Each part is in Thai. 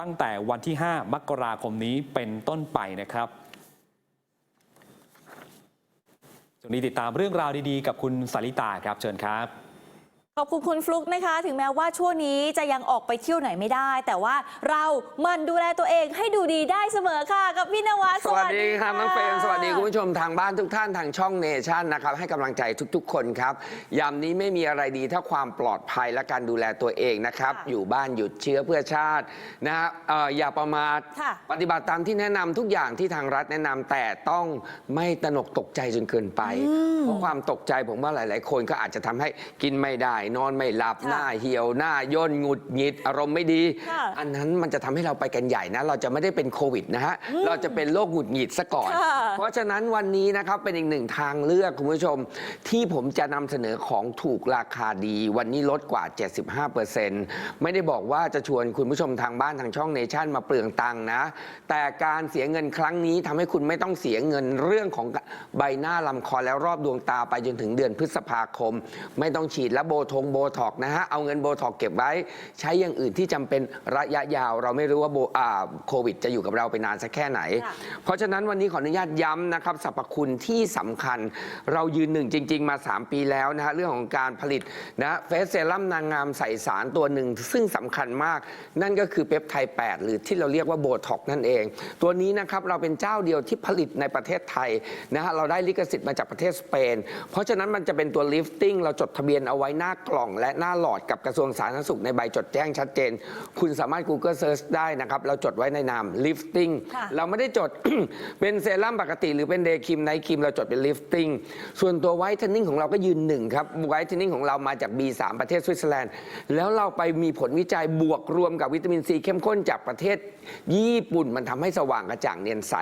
ตั้งแต่วันที่ 5 มกราคมนี้เป็นต้นไปนะครับช่วงนี้ติดตามเรื่องราวดีๆ กับคุณสาริตาครับเชิญครับ อบคุณคุณฟลุกนะคะ ถึงแม้ว่าช่วงนี้จะยังออกไปเที่ยวไหนไม่ได้ แต่ว่าเราหมันดูแลตัวเองให้ดูดีได้เสมอค่ะ กับพี่นวัดสวัสดีครับน้องเฟรมสวัสดีคุณณผู้ชมทางบ้านทุกท่านทางช่องเนชั่นนะครับให้กำลังใจทุกๆ คนครับยามนี้ไม่มีอะไรดีเท่าความปลอดภัยและการดูแลตัวเองนะครับ อยู่บ้านหยุดเชื้อเพื่อชาตินะฮะเอ่ออย่าประมาทค่ะปฏิบัติตามที่แนะนำทุกอย่างที่ทางรัฐแนะนำแต่ต้องไม่ตระหนกตกใจจนเกินไปเพราะความตกใจผมว่าหลาย ๆ คนก็อาจจะทำให้กินไม่ได้นอนไม่หลับค่ะหน้าเหี่ยวหน้าย่นหงุดหงิดอารมณ์ไม่ดี ค่ะอันนั้นมันจะทำให้เราไปกันใหญ่นะ เราจะไม่ได้เป็นโควิดนะฮะเราจะเป็นโรคหงุดหงิดซะก่อน ค่ะ เพราะฉะนั้นวันนี้นะครับเป็นอีกหนึ่งทางเลือกคุณผู้ชม ที่ผมจะนำเสนอของถูกราคาดี วันนี้ลดกว่า 75%ไม่ได้บอกว่าจะชวนคุณผู้ชมทางบ้านทางช่องเนชั่นมาเปลืองตังค์นะ แต่การเสียเงินครั้งนี้ทำให้คุณไม่ต้องเสียเงินเรื่องของใบหน้าลำคอแล้วรอบดวงตาไปจนถึงเดือนพฤษภาคม ไม่ต้องฉีดและโบทงโบท็อกนะฮะ เอาเงินโบท็อกเก็บไว้ ใช้อย่างอื่นที่จำเป็นระยะยาว เราไม่รู้ว่าโบอ่าโควิด จะอยู่กับเราไปนานสักแค่ไหนค่ะเพราะฉะนั้นวันนี้ขออนุญาตย้ำนะครับสรรพคุณที่สำคัญ เรายืนหนึ่งจริง ๆ มา 3 ปีแล้วนะฮะเรื่องของการผลิตนะเฟสเซรั่มนางงามใส่สารตัวหนึ่งซึ่งสำคัญมาก นั่นก็คือเปปไทด์8หรือที่เราเรียกว่าโบท็อกนั่นเอง ตัวนี้นะครับเราเป็นเจ้าเดียวที่ผลิตในประเทศไทยนะฮะเราได้ลิขสิทธิ์มาจากประเทศสเปน เพราะฉะนั้นมันจะเป็นตัวลิฟติ้งเราจดทะเบียนเอาไว้หน้ากล่องและหน้าหลอดกับกระทรวงสาธารณสุขในใบจดแจ้งชัดเจน คุณสามารถ Google Search ได้นะครับ เราจดไว้ในนาม lifting ค่ะเราไม่ได้จด เป็นเซรั่มปกติ หรือเป็นเดย์ครีมไนท์ครีมเราจดเป็น lifting ส่วนตัวไวท์เทนนิ่งของเราก็ยืนหนึ่งครับไวท์เทนนิ่งของเรามาจาก B3 ประเทศสวิตเซอร์แลนด์แล้วเราไปมีผลวิจัยบวกรวมกับวิตามินซีเข้มข้นจากประเทศ ญี่ปุ่นมันทำให้สว่างกระจ่างเนียนใส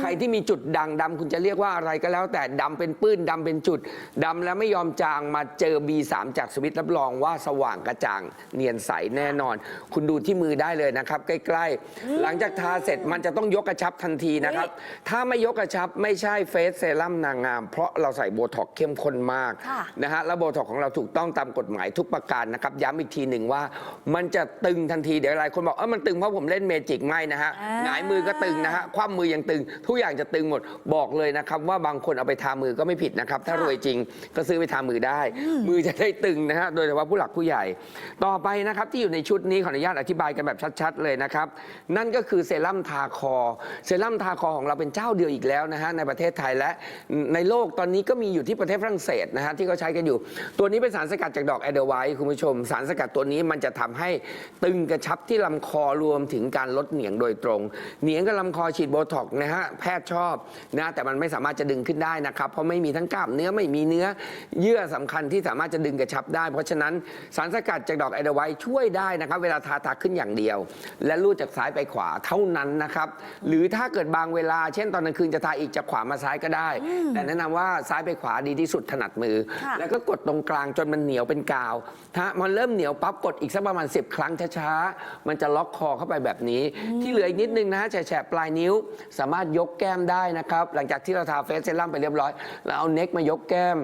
ใครที่มีจุดด่างดำคุณจะเรียกว่าอะไรก็แล้ว แต่ดำเป็นปื้นดำเป็นจุดดำแล้วไม่ยอมจางมาเจอ B3 จากสวิตรับรองว่าสว่างกระจ่างเนียนใสแน่นอน คุณดูที่มือได้เลยนะครับ ใกล้ๆ หลังจากทาเสร็จมันจะต้องยกกระชับทันทีนะครับ ถ้าไม่ยกกระชับไม่ใช่เฟสเซรั่มนางงาม เพราะเราใส่โบท็อกซ์เข้มข้นมากค่ะนะฮะแล้วโบท็อกซ์ของเราถูกต้องตามกฎหมายทุกประการนะครับ ย้ำอีกทีหนึ่งว่า มันจะตึงทันทีเดี๋ยวหลายคนบอกเออมันตึงเพราะผมเล่นเมจิกไม่นะฮะอ่า หงายมือก็ตึงนะฮะคว่ำมือยังตึง ทุกอย่างจะตึงหมดบอกเลยนะครับ ว่าบางคนเอาไปทามือก็ไม่ผิดนะครับ ถ้ารวยจริงก็ซื้อไปทามือได้ มือจะได้ตึงนะฮะโดยเฉพาะผู้หลักผู้ใหญ่ ต่อไปนะครับที่อยู่ในชุดนี้ขออนุญาตอธิบายกันแบบชัดๆเลยนะครับ นั่นก็คือเซรั่มทาคอ เซรั่มทาคอของเราเป็นเจ้าเดียวอีกแล้วนะฮะในประเทศไทยและในโลกตอนนี้ก็มีอยู่ที่ประเทศฝรั่งเศสนะฮะที่เขาใช้กันอยู่ ตัวนี้เป็นสารสกัดจากดอกแอเดอร์ไวท์คุณผู้ชม สารสกัดตัวนี้มันจะทำให้ตึงกระชับที่ลำคอรวมถึงการลดเหนียงโดยตรง เหนียงกับลำคอฉีดโบท็อกนะฮะแพทย์ชอบนะแต่มันไม่สามารถจะดึงขึ้นได้นะครับเพราะไม่มีทั้งกล้ามเนื้อไม่มีเนื้อเยื่อสำคัญที่สามารถจะดึงกระชับได้เพราะฉะนั้นสารสกัดจากดอกแอเดอร์ไวท์ช่วยได้นะครับเวลาทาทาขึ้นอย่างเดียว และลูดจากซ้ายไปขวาเท่านั้นนะครับหรือถ้าเกิดบางเวลา เช่นตอนกลางคืนจะทาอีกจากขวามาซ้ายก็ได้ แต่แนะนำว่าซ้ายไปขวาดีที่สุดถนัดมือค่ะแล้วก็กดตรงกลางจนมันเหนียวเป็นกาวถ้ามันเริ่มเหนียวปั๊บกดอีกสักประมาณ 10 ครั้งช้าๆมันจะล็อกคอเข้าไปแบบนี้ ที่เหลืออีกนิดนึงนะฮะแฉะๆปลายนิ้ว สามารถยกแก้มได้นะครับหลังจากที่เราทาเฟสเซรั่มไปเรียบร้อย แล้วเอาเน็กมายกแก้ม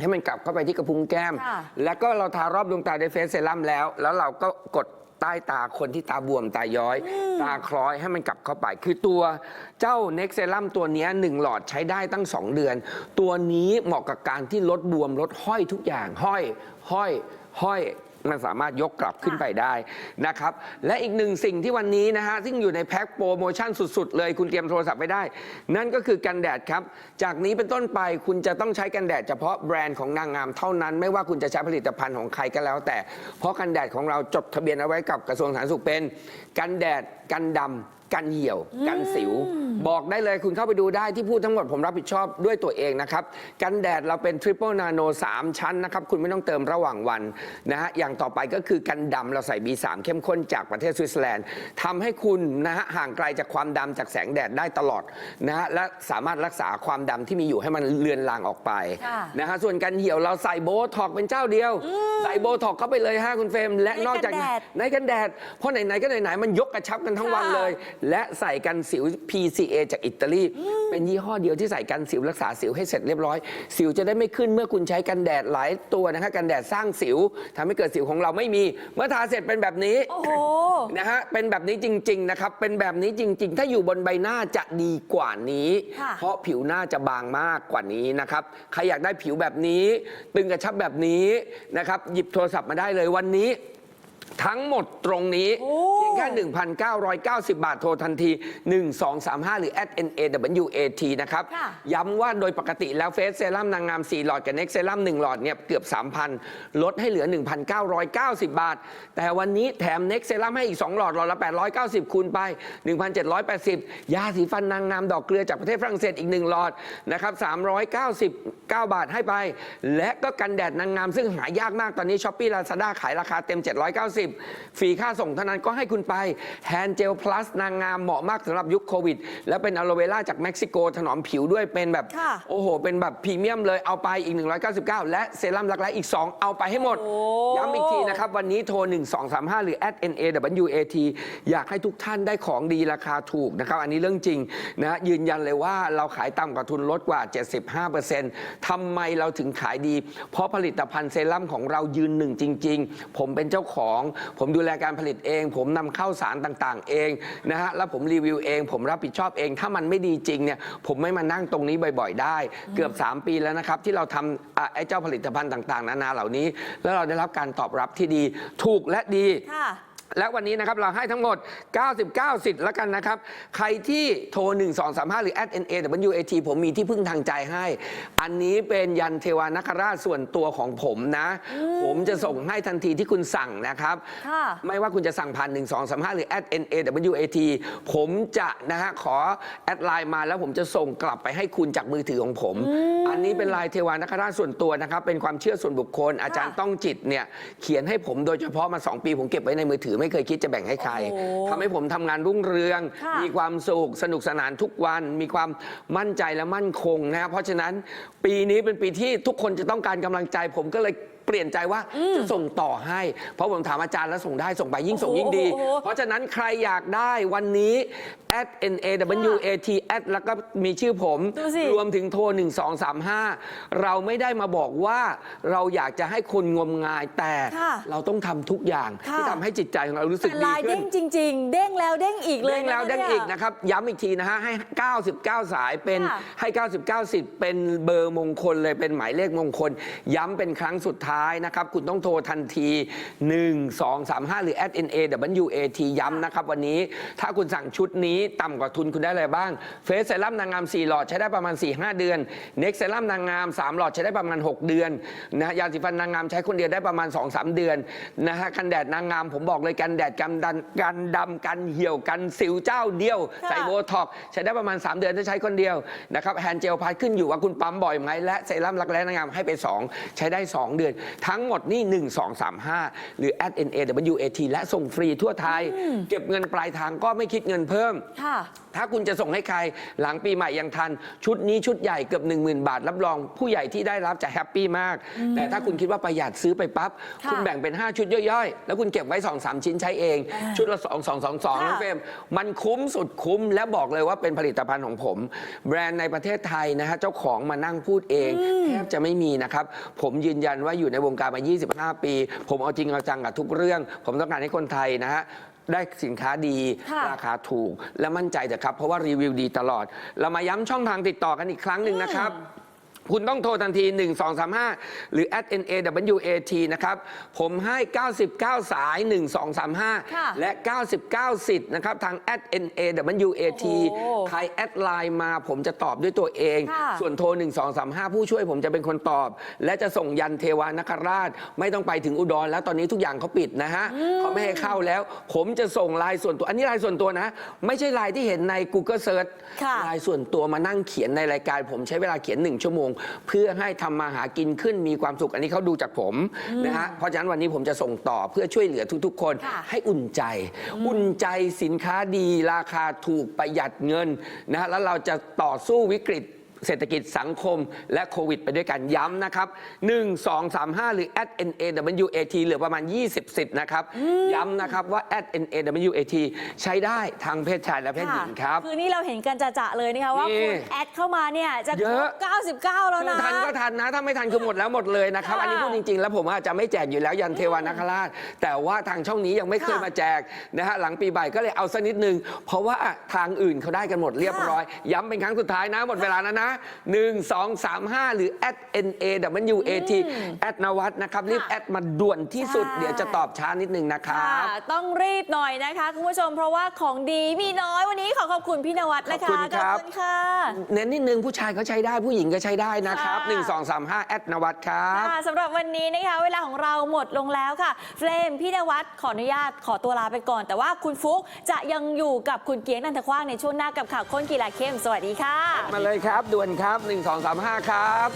ให้มันกลับเข้าไปที่กระพุ้งแก้มค่ะแล้วก็เราทารอบดวงตาด้วยเฟสเซรั่มแล้ว แล้วเราก็กดใต้ตาคนที่ตาบวมตาย้อย ตาคล้อยให้มันกลับเข้าไป คือตัวเจ้าเน็กเซรั่มตัวเนี้ยหนึ่งหลอดใช้ได้ตั้ง 2 เดือน ตัวนี้เหมาะกับการที่ลดบวมลดห้อยทุกอย่างห้อย ห้อยห้อย มันสามารถยกกลับขึ้นไปได้นะครับ และอีกหนึ่งสิ่งที่วันนี้นะฮะซึ่งอยู่ในแพ็คโปรโมชั่นสุด ๆ เลยคุณเตรียมโทรศัพท์ไปได้ นั่นก็คือกันแดดครับ จากนี้เป็นต้นไปคุณจะต้องใช้กันแดดเฉพาะแบรนด์ของนางงามเท่านั้น ไม่ว่าคุณจะใช้ผลิตภัณฑ์ของใครก็แล้ว แต่เพราะกันแดดของเราจดทะเบียนเอาไว้กับกระทรวงสาธารณสุขเป็น กันแดดกันดำ กันเหี่ยว กันสิว บอกได้เลยคุณเข้าไปดูได้ที่พูดทั้งหมดผมรับผิดชอบด้วยตัวเองนะครับ กันแดดเราเป็นทริปเปิลนาโน3ชั้นนะครับ คุณไม่ต้องเติมระหว่างวันนะฮะอย่างต่อไปก็คือกันดำเราใส่ B3 เข้มข้นจากประเทศสวิตเซอร์แลนด์ทำให้คุณนะฮะห่างไกลจากความดำจากแสงแดดได้ตลอดนะฮะและสามารถรักษาความดำที่มีอยู่ให้มันเลือนลางออกไปค่ะนะฮะส่วนกันเหี่ยวเราใส่โบท็อกเป็นเจ้าเดียว ใส่โบท็อกเข้าไปเลยฮะคุณเฟรมและในนอกจากกันแดดในกันแดดเพราะไหนๆก็ไหนๆมันยกกระชับกันทั้งวันค่ะเลยและใส่กันสิว PCA จากอิตาลีเป็นยี่ห้อเดียวที่ใส่กันสิวรักษาสิวให้เสร็จเรียบร้อย สิวจะได้ไม่ขึ้นเมื่อคุณใช้กันแดดหลายตัวนะคะกันแดดสร้างสิวทำให้เกิดสิวของเราไม่มี เมื่อทาเสร็จเป็นแบบนี้ โอ้โห นะฮะเป็นแบบนี้จริง ๆ นะครับ เป็นแบบนี้จริง ๆ ถ้าอยู่บนใบหน้าจะดีกว่านี้ ค่ะ เพราะผิวหน้าจะบางมากกว่านี้นะครับ ใครอยากได้ผิวแบบนี้ ตึงกระชับแบบนี้นะครับ หยิบโทรศัพท์มาได้เลยวันนี้ ทั้งหมดตรงนี้โอ้เพียงแค่ 1,990 บาทโทรทันที 1235 หรือ @nawat นะครับ ค่ะย้ำว่าโดยปกติแล้วเฟสเซรั่มนางงาม 4 หลอดกับเน็กเซรั่ม1หลอดเนี่ยเกือบ 3,000 ลดให้เหลือ 1,990 บาท แต่วันนี้แถมเน็กเซรั่มให้อีก 2 หลอด หลอดละ 890 คูณไป 1,780 ยาสีฟันนางงามดอกเกลือจากประเทศฝรั่งเศสอีก 1 หลอดนะครับ 399 บาทให้ไป และก็กันแดดนางงามซึ่งหายากมากตอนนี้ช้อปปี้ลาซาด้าขายราคาเต็ม 790ฟรีค่าส่งเท่านั้นก็ให้คุณไปแฮนเจลพลัสนางงามเหมาะมากสำหรับยุคโควิด แล้วเป็นอะโลเวล่าจากเม็กซิโกถนอมผิวด้วยเป็นแบบ ค่ะ โอ้โห เป็นแบบพรีเมียมเลยเอาไปอีก 199 และเซรั่มรักแร้อีก 2 เอาไปให้หมด โอ้ ย้ำอีกทีนะครับ วันนี้โทร 1235 หรือ @nawat อยากให้ทุกท่านได้ของดีราคาถูกนะครับ อันนี้เรื่องจริงนะยืนยันเลยว่าเราขายต่ำกว่าทุนลดกว่า 75%ทำไมเราถึงขายดี เพราะผลิตภัณฑ์เซรั่มของเรายืนหนึ่งจริง ๆ ผมเป็นเจ้าของผมดูแลการผลิตเอง ผมนำเข้าสารต่างๆ เองนะฮะแล้วผมรีวิวเอง ผมรับผิดชอบเอง ถ้ามันไม่ดีจริงเนี่ยผมไม่มานั่งตรงนี้บ่อย ๆ ได้ เกือบ 3 ปีแล้วนะครับ ที่เราทำอะไอ้เจ้าผลิตภัณฑ์ต่าง ๆ นานาเหล่านี้ แล้วเราได้รับการตอบรับที่ดีถูกและดีค่ะ และวันนี้นะครับเราให้ทั้งหมด 99 สิทธิ์แล้วกันนะครับ ใครที่โทร 1235 หรือ @nawat ผมมีที่พึ่งทางใจให้ อันนี้เป็นยันเทวานาคราชส่วนตัวของผมนะ ผมจะส่งให้ทันทีที่คุณสั่งนะครับ ค่ะไม่ว่าคุณจะสั่งผ่าน 1235 หรือ @nawat ผมจะนะฮะขอแอดไลน์มาแล้วผมจะส่งกลับไปให้คุณจากมือถือของผม อันนี้เป็นลายเทวานาคราชส่วนตัวนะครับ เป็นความเชื่อส่วนบุคคล อาจารย์ต้องจิตเนี่ยเขียนให้ผมโดยเฉพาะมา 2 ปีผมเก็บไว้ในมือถือไม่เคยคิดจะแบ่งให้ใครโอ้โหทำให้ผมทำงานรุ่งเรือง ค่ะ มีความสุขสนุกสนานทุกวัน มีความมั่นใจและมั่นคงนะครับเพราะฉะนั้นปีนี้เป็นปีที่ทุกคนจะต้องการกำลังใจ ผมก็เลย เปลี่ยนใจว่าจะส่งต่อให้ เพราะผมถามอาจารย์แล้วส่งได้ส่งไปยิ่งส่งยิ่งดี โอ้โหเพราะฉะนั้นใครอยากได้วันนี้ at n a w a t at แล้วก็มีชื่อผม ดูสิ รวมถึงโทร 1235 เราไม่ได้มาบอกว่าเราอยากจะให้คนงมงายแต่ค่ะเราต้องทำทุกอย่างค่ะ ที่ทำให้จิตใจของเรารู้สึกแต่ดีลายขึ้เด้น งจริง ๆ เด้งแล้วเด้งอีกเลย เด้งแล้วนะเด้งเนี่ยอีกนะครับ ย้ำอีกทีนะฮะ ให้ 99 สายเป็นค่ะให้ 99สิทธิ์เป็นเบอร์มงคลเลยเป็นหมายเลขมงคล ย้ำเป็นครั้งสุดท้ายนะครับ คุณต้องโทรทันที 1 2 3 5 หรือ @na wat ย้ำนะครับ วันนี้ถ้าคุณสั่งชุดนี้ต่ำกว่าทุนคุณได้อะไรบ้างเฟสเซรั่มนางงาม 4 หลอดใช้ได้ประมาณ 4-5 เดือนเน็กเซรั่มนางงาม 3 หลอดใช้ได้ประมาณ 6 เดือนนะฮะยาสีฟันนางงามใช้คนเดียวได้ประมาณ 2-3 เดือนนะฮะกันแดดนางงามผมบอกเลยกันแดดกันดันกันดำกันเหี่ยวกันสิวเจ้าเดียวค่ะใส่โบท็อกซ์ใช้ได้ประมาณ 3 เดือนถ้าใช้คนเดียวนะครับแฮนด์เจลพาร์ทขึ้นอยู่ว่าคุณปั๊มบ่อยไหมและเซรั่มรักแร้นางงามให้ไป 2 ใช้ได้ 2 เดือนทั้งหมดนี่ 1 2 3 5 หรือ @nawat และส่งฟรีทั่วไทย เก็บเงินปลายทางก็ไม่คิดเงินเพิ่ม ค่ะ ถ้าคุณจะส่งให้ใครหลังปีใหม่ยังทัน ชุดนี้ชุดใหญ่เกือบ 1 0,000 บาท รับรองผู้ใหญ่ที่ได้รับจะแฮปปี้มาก แต่ถ้าคุณคิดว่าประหยัดซื้อไปปั๊บ ค่ะคุณแบ่งเป็น 5 ชุดย่อยๆ แล้วคุณเก็บไว้ 2 3 ชิ้นใช้เอง ชุดละ 2 2 2 2ค่ะน้องเฟรมมันคุ้มสุดคุ้มและบอกเลยว่าเป็นผลิตภัณฑ์ของผม แบรนด์ในประเทศไทยนะฮะเจ้าของมานั่งพูดเองแทบจะไม่มีนะครับผมยืนยันว่าอยู่ในวงการมา 25 ปี ผมเอาจริงเอาจังกับทุกเรื่อง ผมต้องการให้คนไทยนะฮะ ได้สินค้าดีค่ะ ราคาถูกและมั่นใจเถอะครับ เพราะว่ารีวิวดีตลอด เรามาย้ำช่องทางติดต่อกันอีกครั้งหนึ่งนะครับ คุณต้องโทรทันที 1235 หรือ @nawat นะครับ ผมให้ 99 สาย1235ค่ะและ 99 สิทธิ์นะครับ ทาง @nawat โอ้ใครแอดไลน์มาผมจะตอบด้วยตัวเอง ค่ะส่วนโทร 1235 ผู้ช่วยผมจะเป็นคนตอบ และจะส่งยันเทวานคราช ไม่ต้องไปถึงอุดรแล้วตอนนี้ทุกอย่างเขาปิดนะฮะเขาไม่ให้เข้าแล้ว ผมจะส่งไลน์ส่วนตัว อันนี้ไลน์ส่วนตัวนะ ไม่ใช่ไลน์ที่เห็นใน Google Search ค่ะ ไลน์ส่วนตัวมานั่งเขียนในรายการ ผมใช้เวลาเขียน 1 ชั่วโมงเพื่อให้ทำมาหากินขึ้นมีความสุขอันนี้เขาดูจากผมนะฮะเพราะฉะนั้นวันนี้ผมจะส่งต่อเพื่อช่วยเหลือทุกๆ คนค่ะ ให้อุ่นใจ อุ่นใจสินค้าดีราคาถูกประหยัดเงินนะฮะแล้วเราจะต่อสู้วิกฤต เศรษฐกิจสังคมและโควิดไปด้วยกันย้ำนะครับ 1 2 3 5 หรือ at NAWAT เหลือประมาณ 20 สิทธิ์นะครับ ย้ำนะครับว่า at NAWAT ใช้ได้ทั้งเพศชายและเพศหญิงครับ คือนี่เราเห็นกันจะๆเลยนะคะว่านี่คุณแอดเข้ามาเนี่ยจะเยอะครบ99 แล้วคือนะทันก็ทันนะ ถ้าไม่ทันคือหมดแล้วหมดเลยนะครับ ค่ะอันนี้พูดจริง ๆ แล้วผมอาจจะไม่แจกอยู่แล้วยันเทวานาคราช แต่ว่าทางช่องนี้ยังไม่เคยค่ะมาแจกนะฮะหลังปีใหม่ก็เลยเอาสักนิดนึง เพราะว่าทางอื่นเขาได้กันหมดเรียบร้อย ย้ำเป็นครั้งสุดท้ายนะ หมดเวลาแล้วนะ1 2 3 5 หรือ at NAWAT แอดนวัดนะครับ รีบแอดมาด่วนที่สุดใช่เดี๋ยวจะตอบช้านิดนึงนะครัค่ะบ ต้องรีบหน่อยนะคะคุณผู้ชมเพราะว่าของดีมีน้อยวันนี้ขอขอบคุณพี่นวัดนะคะขอบคุณครับ ขอบคุณค่ะ เน้นนิดนึงผู้ชายก็ใช้ได้ผู้หญิงก็ใช้ได้นะครับ ค่ะ 1 2 3 5 แอดนวัดครับ ค่ะสำหรับวันนี้นะคะเวลาของเราหมดลงแล้วค่ะ เฟรมพี่นวัดขออนุญาตขอตัวลาไปก่อน แต่ว่าคุณฟุกจะยังอยู่กับคุณเกียงนันทกว้างในช่วงหน้ากับข่าวค้นกีฬาเข้มสวัสดีค่ะ มาเลยครับด่วนครับ 1 2 3 5 ครับ